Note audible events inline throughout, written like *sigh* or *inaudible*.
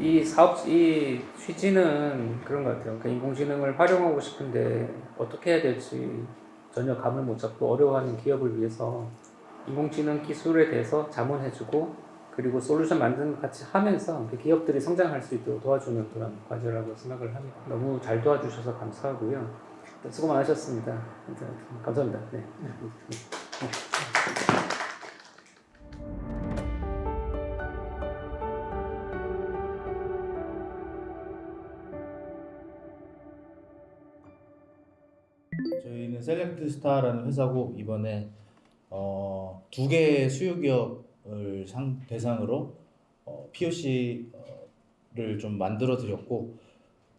이 사업 이 취지는 그런 것 같아요. 그러니까 인공지능을 활용하고 싶은데 어떻게 해야 될지 전혀 감을 못 잡고 어려워하는 기업을 위해서 인공지능 기술에 대해서 자문해주고 그리고 솔루션 만드는 거 같이 하면서 그 기업들이 성장할 수 있도록 도와주는 그런 과제라고 생각을 합니다. 너무 잘 도와주셔서 감사하고요. 수고 많으셨습니다. 감사합니다. 네. 셀렉트스타라는 회사고 이번에 어, 두 개의 수요 기업을 상, 대상으로 어, POC를 좀 만들어 드렸고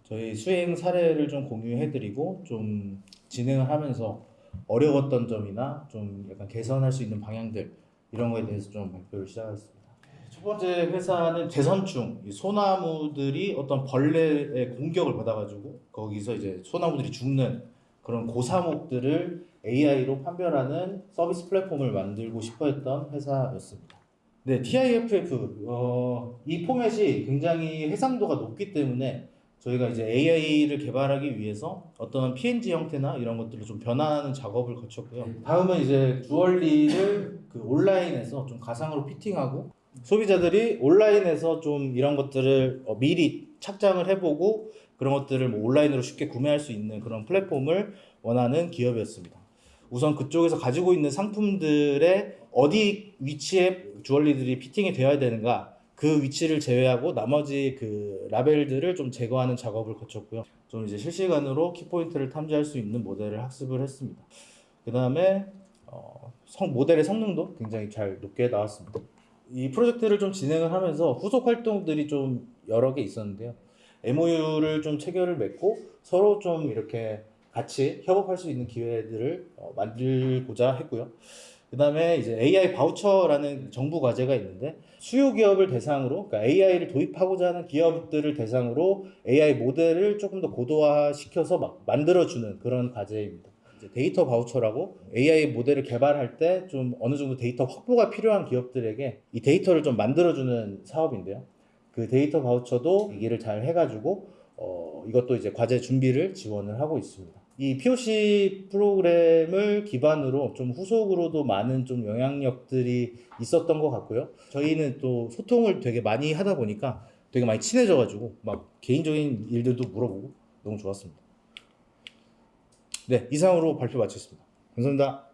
저희 수행 사례를 좀 공유해 드리고 좀 진행을 하면서 어려웠던 점이나 좀 약간 개선할 수 있는 방향들 이런 거에 대해서 좀 발표를 시작하겠습니다. 첫 번째 회사는 재선충, 이 소나무들이 어떤 벌레의 공격을 받아가지고 거기서 이제 소나무들이 죽는 그런 고사목들을 AI로 판별하는 서비스 플랫폼을 만들고 싶어 했던 회사였습니다. 네, TIFF 어, 이 포맷이 굉장히 해상도가 높기 때문에 저희가 이제 AI를 개발하기 위해서 어떤 PNG 형태나 이런 것들을 좀 변화하는 작업을 거쳤고요. 다음은 이제 주얼리를 그 온라인에서 좀 가상으로 피팅하고 소비자들이 온라인에서 좀 이런 것들을 어, 미리 착장을 해보고 그런 것들을 뭐 온라인으로 쉽게 구매할 수 있는 그런 플랫폼을 원하는 기업이었습니다. 우선 그쪽에서 가지고 있는 상품들의 어디 위치에 주얼리들이 피팅이 되어야 되는가 그 위치를 제외하고 나머지 그 라벨들을 좀 제거하는 작업을 거쳤고요. 좀 이제 실시간으로 키포인트를 탐지할 수 있는 모델을 학습을 했습니다. 그 다음에 어, 성, 모델의 성능도 굉장히 잘 높게 나왔습니다. 이 프로젝트를 좀 진행을 하면서 후속 활동들이 좀 여러 개 있었는데요. MOU를 좀 체결을 맺고 서로 좀 이렇게 같이 협업할 수 있는 기회들을 어, 만들고자 했고요. 그 다음에 이제 AI 바우처라는 정부 과제가 있는데 수요 기업을 대상으로 그러니까 AI를 도입하고자 하는 기업들을 대상으로 AI 모델을 조금 더 고도화시켜서 막 만들어주는 그런 과제입니다. 데이터 바우처라고 AI 모델을 개발할 때 좀 어느 정도 데이터 확보가 필요한 기업들에게 이 데이터를 좀 만들어주는 사업인데요. 그 데이터 바우처도 얘기를 잘 해가지고 어, 이것도 이제 과제 준비를 지원을 하고 있습니다. 이 POC 프로그램을 기반으로 좀 후속으로도 많은 좀 영향력들이 있었던 것 같고요. 저희는 또 소통을 되게 많이 하다 보니까 되게 많이 친해져가지고 막 개인적인 일들도 물어보고 너무 좋았습니다. 네, 이상으로 발표 마치겠습니다. 감사합니다.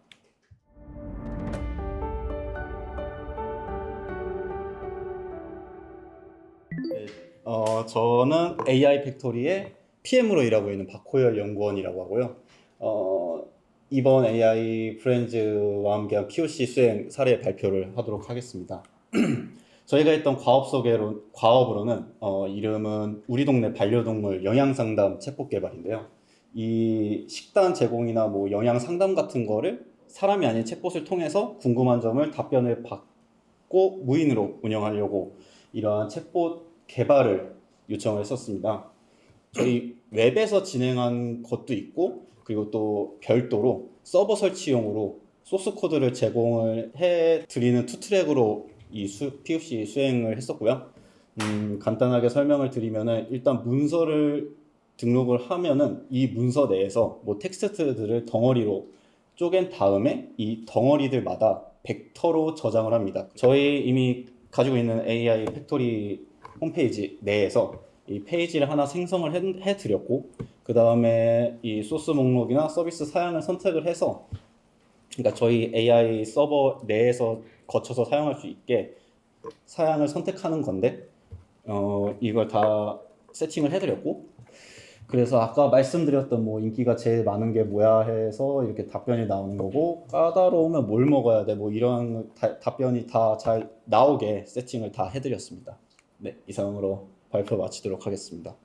어, 저는 AI 팩토리의 PM으로 일하고 있는 박호열 연구원이라고 하고요. 어, 이번 AI 프렌즈와 함께한 POC 수행 사례 발표를 하도록 하겠습니다. *clears throat* 저희가 했던 과업 소개로, 과업으로는 어, 이름은 우리 동네 반려동물 영양 상담 챗봇 개발인데요. 이 식단 제공이나 뭐 영양 상담 같은 거를 사람이 아닌 챗봇을 통해서 궁금한 점을 답변을 받고 무인으로 운영하려고 이러한 챗봇 개발을 요청을 했었습니다. 저희 웹에서 진행한 것도 있고 그리고 또 별도로 서버 설치용으로 소스 코드를 제공을 해 드리는 투 트랙으로 이 수, POC 수행을 했었고요. 음, 간단하게 설명을 드리면은 일단 문서를 등록을 하면은 이 문서 내에서 뭐 텍스트들을 덩어리로 쪼갠 다음에 이 덩어리들마다 벡터로 저장을 합니다. 저희 이미 가지고 있는 AI 팩토리 홈페이지 내에서 이 페이지를 하나 생성을 해, 해드렸고 그 다음에 이 소스 목록이나 서비스 사양을 선택을 해서 그러니까 저희 AI 서버 내에서 거쳐서 사용할 수 있게 사양을 선택하는 건데 어 이걸 다 세팅을 해드렸고 그래서 아까 말씀드렸던 뭐 인기가 제일 많은 게 뭐야 해서 이렇게 답변이 나오는 거고 까다로우면 뭘 먹어야 돼 뭐 이런 다- 답변이 다 잘 나오게 세팅을 다 해드렸습니다. 네 이상으로 발표 마치도록 하겠습니다.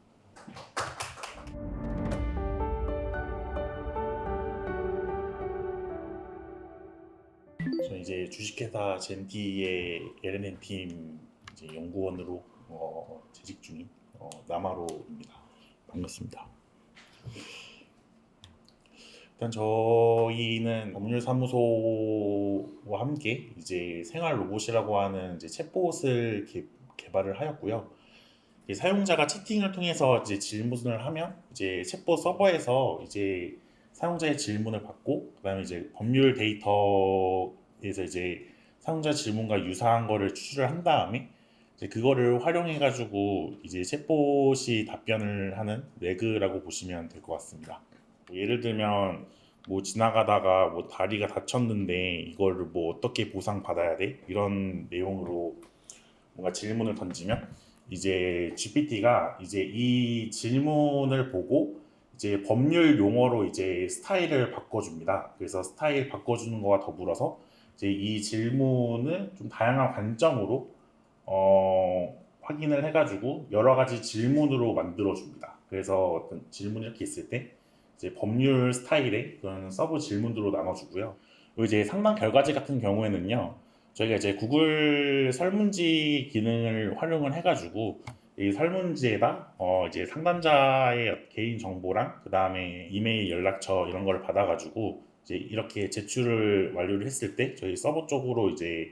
저는 이제 주식회사 젠티의 LNN 팀 이제 연구원으로 어, 재직 중인 어, 나마로입니다. 반갑습니다. 일단 저희는 법률 사무소와 함께 이제 생활 로봇이라고 하는 이제 챗봇을 개, 개발을 하였고요. 사용자가 채팅을 통해서 이제 질문을 하면 이제 챗봇 서버에서 이제 사용자의 질문을 받고 그다음에 이제 법률 데이터에서 이제 사용자 질문과 유사한 거를 추출을 한 다음에 이제 그거를 활용해 가지고 이제 챗봇이 답변을 하는 레그라고 보시면 될 것 같습니다. 뭐 예를 들면 뭐 지나가다가 뭐 다리가 다쳤는데 이거를 뭐 어떻게 보상 받아야 돼 이런 내용으로 뭔가 질문을 던지면 이제 GPT가 이제 이 질문을 보고 이제 법률 용어로 이제 스타일을 바꿔줍니다. 그래서 스타일 바꿔주는 거와 더불어서 이제 이 질문을 좀 다양한 관점으로 어, 확인을 해가지고 여러 가지 질문으로 만들어줍니다. 그래서 어떤 질문이 이렇게 있을 때 이제 법률 스타일의 그런 서브 질문으로 나눠주고요. 그리고 이제 상담 결과지 같은 경우에는요, 저희가 이제 구글 설문지 기능을 활용을 해가지고 이 설문지에다 어 이제 상담자의 개인 정보랑 그 다음에 이메일 연락처 이런 걸 받아가지고 이제 이렇게 제출을 완료를 했을 때 저희 서버 쪽으로 이제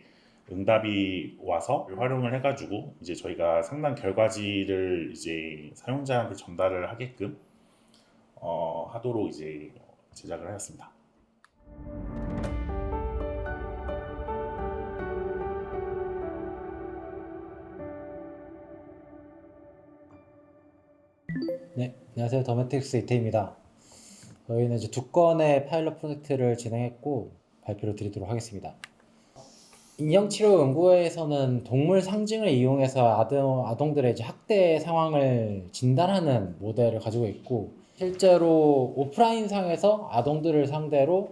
응답이 와서 활용을 해가지고 이제 저희가 상담 결과지를 이제 사용자한테 전달을 하게끔 어, 하도록 이제 제작을 하였습니다. 네, 안녕하세요. 더메틱스 이태입니다. 저희는 이제 두 건의 파일럿 프로젝트를 진행했고 발표를 드리도록 하겠습니다. 인형치료 연구에서는 동물 상징을 이용해서 아동, 아동들의 이제 학대 상황을 진단하는 모델을 가지고 있고 실제로 오프라인 상에서 아동들을 상대로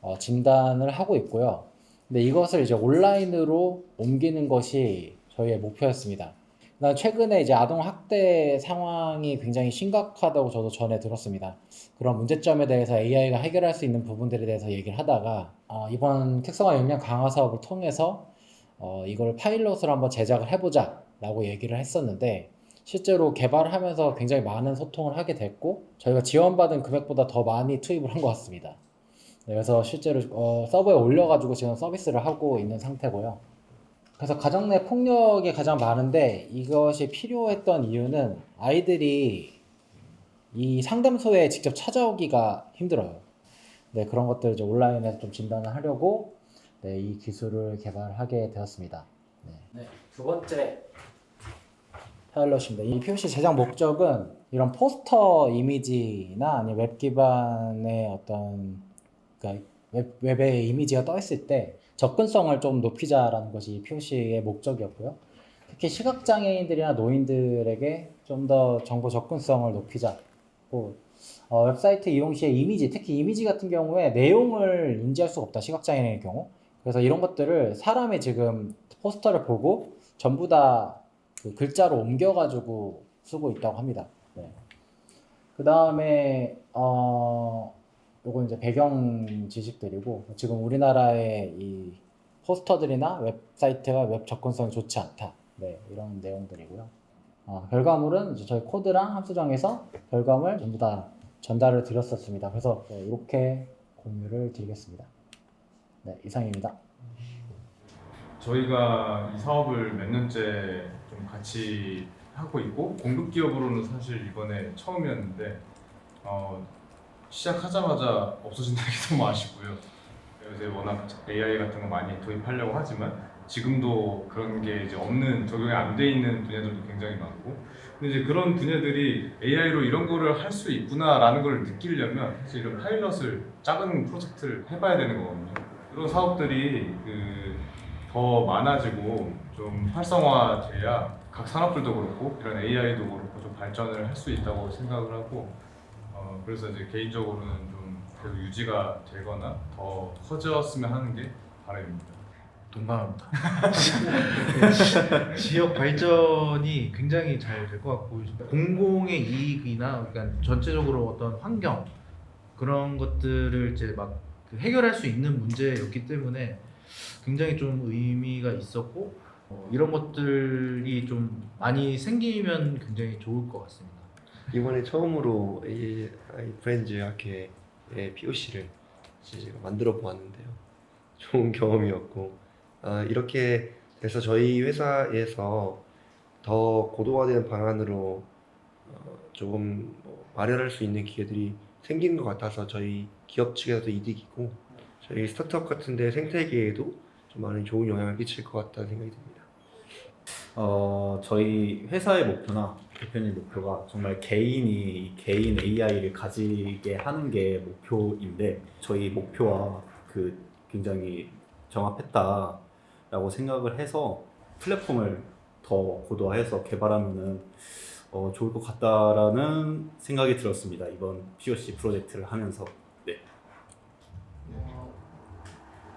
어, 진단을 하고 있고요. 근데 이것을 이제 온라인으로 옮기는 것이 저희의 목표였습니다. 난 최근에 이제 아동 학대 상황이 굉장히 심각하다고 저도 전에 들었습니다. 그런 문제점에 대해서 AI가 해결할 수 있는 부분들에 대해서 얘기를 하다가 어, 이번 특성화 역량 강화 사업을 통해서 어, 이걸 파일럿으로 한번 제작을 해보자라고 얘기를 했었는데 실제로 개발하면서 굉장히 많은 소통을 하게 됐고 저희가 지원받은 금액보다 더 많이 투입을 한 것 같습니다. 네, 그래서 실제로 어, 서버에 올려가지고 지금 서비스를 하고 있는 상태고요. 그래서 가정 내 폭력이 가장 많은데 이것이 필요했던 이유는 아이들이 이 상담소에 직접 찾아오기가 힘들어요. 네, 그런 것들 이제 온라인에서 좀 진단을 하려고 네, 이 기술을 개발하게 되었습니다. 네. 두 번째 파일럿입니다. 이 POC 제작 목적은 이런 포스터 이미지나 아니면 웹 기반의 어떤 그러니까 웹, 웹에 이미지가 떠 있을 때 접근성을 좀 높이자라는 것이 이 POC의 목적이었고요. 특히 시각장애인들이나 노인들에게 좀 더 정보 접근성을 높이자고 어, 웹사이트 이용 시에 이미지, 특히 이미지 같은 경우에 내용을 인지할 수가 없다. 시각장애인의 경우. 그래서 이런 것들을 사람이 지금 포스터를 보고 전부 다 그 글자로 옮겨가지고 쓰고 있다고 합니다. 네. 그 다음에 어, 요건 이제 배경 지식들이고 지금 우리나라의 이 포스터들이나 웹사이트가 웹 접근성이 좋지 않다. 네, 이런 내용들이고요. 어, 결과물은 이제 저희 코드랑 함수정에서 결과물 전부 다 전달을 드렸었습니다. 그래서 네, 이렇게 공유를 드리겠습니다. 네, 이상입니다. 저희가 이 사업을 몇 년째 좀 같이 하고 있고 공급 기업으로는 사실 이번에 처음이었는데 어, 시작하자마자 없어진다는 게 *laughs* 너무 아쉽고요. 요새 워낙 AI 같은 거 많이 도입하려고 하지만 지금도 그런 게 이제 없는 적용이 안 돼 있는 분야들도 굉장히 많고 근데 이제 그런 분야들이 AI로 이런 거를 할 수 있구나라는 걸 느끼려면 사실 이런 파일럿을 작은 프로젝트를 해봐야 되는 거거든요. 그런 사업들이 그 더 많아지고 좀 활성화돼야 각 산업들도 그렇고 이런 AI도 그렇고 좀 발전을 할 수 있다고 생각을 하고 어, 그래서 이제 개인적으로는 좀 계속 유지가 되거나 더 커졌으면 하는 게 바람입니다. 동감합니다. *laughs* 지역 발전이 굉장히 잘 될 것 같고 공공의 이익이나 그러니까 전체적으로 어떤 환경 그런 것들을 이제 막그 해결할 수 있는 문제였기 때문에 굉장히 좀 의미가 있었고 어, 이런 것들이 좀 많이 생기면 굉장히 좋을 것 같습니다. 이번에 처음으로 AI 브랜드 학회의 POC를 만들어 보았는데요. 좋은 경험이었고 아, 이렇게 돼서 저희 회사에서 더 고도화된 방안으로 어, 조금 뭐 마련할 수 있는 기회들이 생기는 것 같아서 저희 기업 측에서도 이득이고 저희 스타트업 같은데 생태계에도 좀 많은 좋은 영향을 끼칠 것 같다는 생각이 듭니다. 어, 저희 회사의 목표나 대표님 목표가 정말 개인이 이 개인 AI를 가지게 하는 게 목표인데 저희 목표와 그 굉장히 정합했다라고 생각을 해서 플랫폼을 더 고도화해서 개발하면은 어, 좋을 것 같다라는 생각이 들었습니다. 이번 POC 프로젝트를 하면서. 네.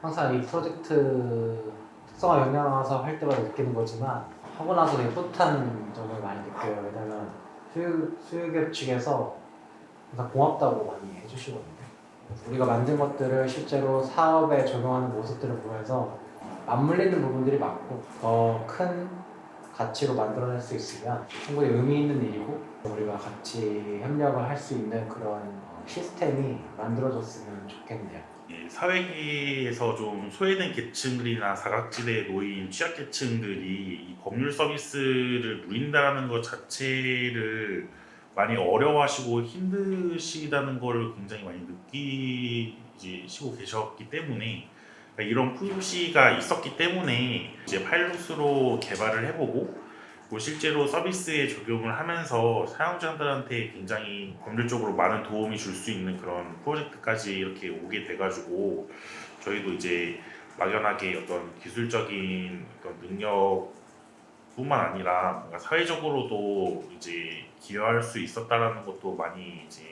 항상 이 프로젝트 특성화 영향해서 할 때마다 느끼는 거지만 하고 나서 뿌듯한 점을 많이 느껴요. 왜냐면 수유, 수유기업 측에서 항상 고맙다고 많이 해주시거든요. 우리가 만든 것들을 실제로 사업에 적용하는 모습들을 보면서 맞물리는 부분들이 많고 더 큰 가치로 만들어낼 수 있으면 충분히 의미 있는 일이고 우리가 같이 협력을 할 수 있는 그런 시스템이 만들어졌으면 좋겠네요. 이 사회계에서 좀 소외된 계층들이나 사각지대에 놓인 취약계층들이 이 법률 서비스를 누린다는 것 자체를 많이 어려워하시고 힘드시다는 걸 굉장히 많이 느끼시고 계셨기 때문에 그러니까 이런 푸시가 있었기 때문에 이제 파일럿으로 개발을 해보고 그리고 실제로 서비스에 적용을 하면서 사용자들한테 굉장히 법률적으로 많은 도움이 줄 수 있는 그런 프로젝트까지 이렇게 오게 돼가지고 저희도 이제 막연하게 어떤 기술적인 어떤 능력뿐만 아니라 뭔가 사회적으로도 이제 기여할 수 있었다라는 것도 많이 이제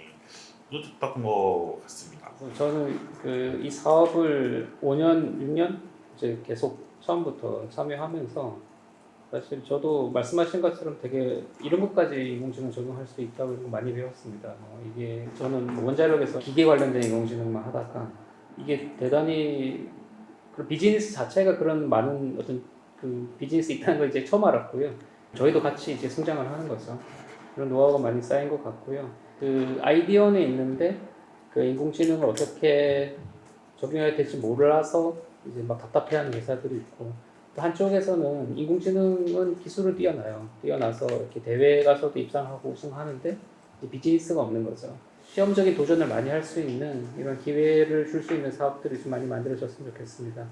뿌듯했던 것 같습니다. 저는 그 이 사업을 5년, 6년 이제 계속 처음부터 참여하면서 사실 저도 말씀하신 것처럼 되게 이런 것까지 인공지능 적용할 수 있다고 많이 배웠습니다. 어, 이게 저는 원자력에서 기계 관련된 인공지능만 하다가 이게 대단히 그 비즈니스 자체가 그런 많은 어떤 그 비즈니스 있다는 걸 이제 처음 알았고요. 저희도 같이 이제 성장을 하는 거죠. 그런 노하우가 많이 쌓인 것 같고요. 그 아이디어는 있는데 그 인공지능을 어떻게 적용해야 될지 몰라서 이제 막 답답해하는 회사들이 있고 또 한쪽에서는 인공지능은 기술을 뛰어나요. 뛰어나서 이렇게 대회 가서도 입상하고 우승하는데 비즈니스가 없는 거죠. 시험적인 도전을 많이 할 수 있는 이런 기회를 줄 수 있는 사업들이 좀 많이 만들어졌으면 좋겠습니다.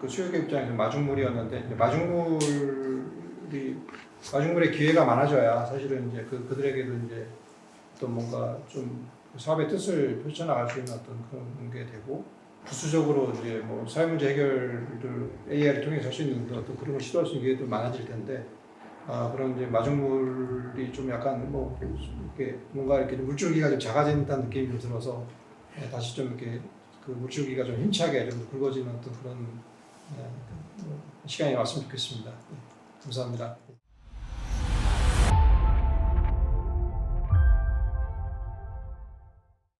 그 수요기 입장에서 마중물이었는데 마중물이 마중물의 기회가 많아져야 사실은 이제 그 그들에게도 이제 또 뭔가 좀 사업의 뜻을 펼쳐나갈 수 있는 어떤 그런 게 되고 부수적으로 이제 뭐 사회 문제 해결을 AI를 통해서 할 수 있는 어떤 그런 걸 시도할 수 있는 기회도 많아질 텐데 아 그런 이제 마중물이 좀 약간 뭐 이렇게 뭔가 이렇게 물줄기가 좀 작아진다는 느낌이 좀 들어서 예, 다시 좀 이렇게 그 물줄기가 좀 힘차게 좀 굵어지는 어떤 그런 뭐 시간이 왔으면 좋겠습니다. 예, 감사합니다.